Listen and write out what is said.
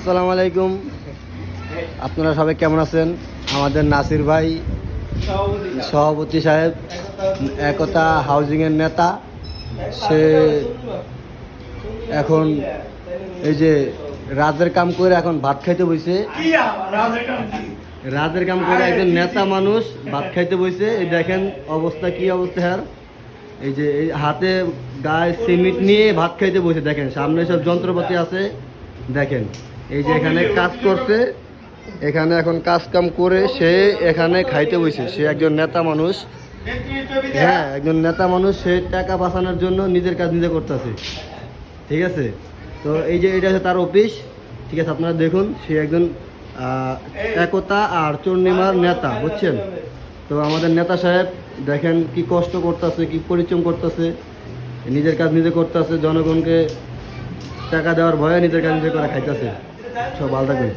আসসালামু আলাইকুম। আপনারা সবাই কেমন আছেন? আমাদের নাসির ভাই সভাপতি সাহেব একতা হাউজিংয়ের নেতা। সে এখন এই যে রাজের কাম করে এখন ভাত খাইতে বইছে। রাজের কাম করে একজন নেতা মানুষ ভাত খাইতে বইছে। এই দেখেন অবস্থা কি অবস্থা আর এই যে এই হাতে গায়ে সিমেন্ট নিয়ে ভাত খাইতে বসে দেখেন। সামনে সব যন্ত্রপাতি আছে। দেখেন এই যে এখানে কাজ করছে এখানে এখন কাজ কাম করে সে এখানে খাইতে বসে। সে একজন নেতা মানুষ। হ্যাঁ একজন নেতা মানুষ সে টাকা বাঁচানোর জন্য নিজের কাজ নিজে করতেছে। ঠিক আছে? তো এই যে এটা হচ্ছে তার অফিস। ঠিক আছে আপনারা দেখুন সে একজন একতা আর চূর্ণিমার নেতা বুঝছেন? তো আমাদের নেতা সাহেব দেখেন কি কষ্ট করতেছে কি পরিশ্রম করতেছে নিজের কাজ নিজে করতেছে জনগণকে টাকা দেওয়ার ভয়ে নিজের কাজ নিজে করে খাইতেছে। সব আলাদা থাকবেন।